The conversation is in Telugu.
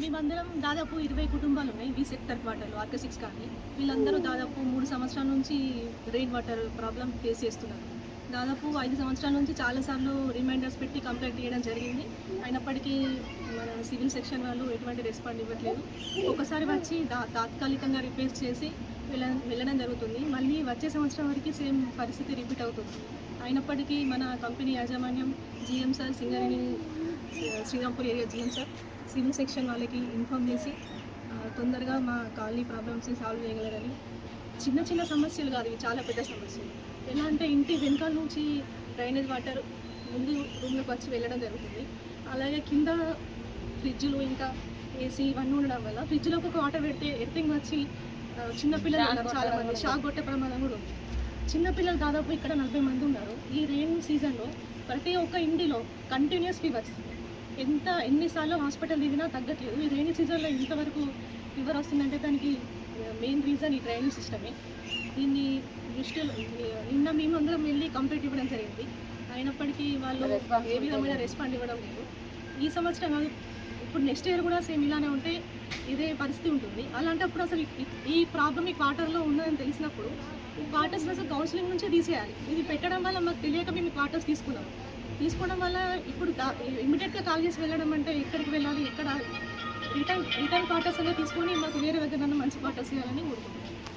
మేమందరం దాదాపు ఇరవై కుటుంబాలు ఉన్నాయి వి సెక్టర్ క్వార్టర్లో ఆర్కే సిక్స్ కానీ. వీళ్ళందరూ దాదాపు మూడు సంవత్సరాల నుంచి రెయిన్ వాటర్ ప్రాబ్లం ఫేస్ చేస్తున్నారు. దాదాపు ఐదు సంవత్సరాల నుంచి చాలాసార్లు రిమైండర్స్ పెట్టి కంప్లైంట్ చేయడం జరిగింది. అయినప్పటికీ మన సివిల్ సెక్షన్ వాళ్ళు ఎటువంటి రెస్పాండ్ ఇవ్వట్లేదు. ఒకసారి వచ్చి దా తాత్కాలికంగా రిపేర్ చేసి వెళ్ళ వెళ్ళడం జరుగుతుంది. మళ్ళీ వచ్చే సంవత్సరం వరకు సేమ్ పరిస్థితి రిపీట్ అవుతుంది. అయినప్పటికీ మన కంపెనీ యాజమాన్యం GM sir Singareni Srirampur area GM sir civil section వాళ్ళకి ఇన్ఫామ్ చేసి తొందరగా మా కాలనీ ప్రాబ్లమ్స్ని సాల్వ్ చేయగలరని. చిన్న చిన్న సమస్యలు కాదు ఇవి చాలా పెద్ద సమస్యలు. ఎలా అంటే ఇంటి వెనకాల నుంచి డ్రైనేజ్ వాటర్ ముందు రూమ్లోకి వచ్చి వెళ్ళడం జరుగుతుంది. అలాగే కింద ఫ్రిడ్జ్లు ఇంకా ఏసీ ఇవన్నీ ఉండడం వల్ల ఫ్రిడ్జ్లోకి ఒక వాటర్ పెడితే ఎర్తింగ్ వచ్చి ఆ, చిన్న పిల్లలు ఉన్నారు చాలా మంది. షాక్ కొట్టే ప్రమాదం కూడా ఉంది. చిన్న పిల్లలు దాదాపు ఇక్కడ నలభై మంది ఉన్నారు. ఈ రెయిన్ సీజన్లో ప్రతి ఒక్క ఇంటిలో కంటిన్యూస్ ఫీవర్స్ ఎంత ఎన్నిసార్లు హాస్పిటల్ దిగినా తగ్గట్లేదు. ఈ రైనీ సీజన్లో ఇంతవరకు ఫీవర్ వస్తుందంటే దానికి మెయిన్ రీజన్ ఈ డ్రైనేజ్ సిస్టమే. దీన్ని దృష్టిలో నిన్న మేము అందరం వెళ్ళి కంప్లీట్ ఇవ్వడం జరిగింది. అయినప్పటికీ వాళ్ళు ఏ విధమైన రెస్పాండ్ ఇవ్వడం లేదు. ఈ సంవత్సరం కాదు ఇప్పుడు నెక్స్ట్ ఇయర్ కూడా సేమ్ ఇలానే ఉంటే ఇదే పరిస్థితి ఉంటుంది. అలాంటప్పుడు అసలు ఈ- ప్రాబ్లమ్ ఈ క్వార్టర్లో ఉన్నదని తెలిసినప్పుడు ఈ క్వార్టర్స్ అసలు కౌన్సిలింగ్ నుంచే తీసేయాలి. ఇది పెట్టడం వల్ల మాకు తెలియక మేము క్వార్టర్స్ తీసుకున్నాం. తీసుకోవడం వల్ల ఇప్పుడు ఇమీడియట్గా కాల్ చేసి వెళ్ళడం అంటే ఎక్కడికి వెళ్ళాలి ఎక్కడ రిటర్న్ రిటర్న్ క్వార్టర్స్ అనేది తీసుకొని మాకు వేరే దగ్గర మంచి క్వార్టర్స్ ఇవ్వాలని కోరుకుంటున్నాను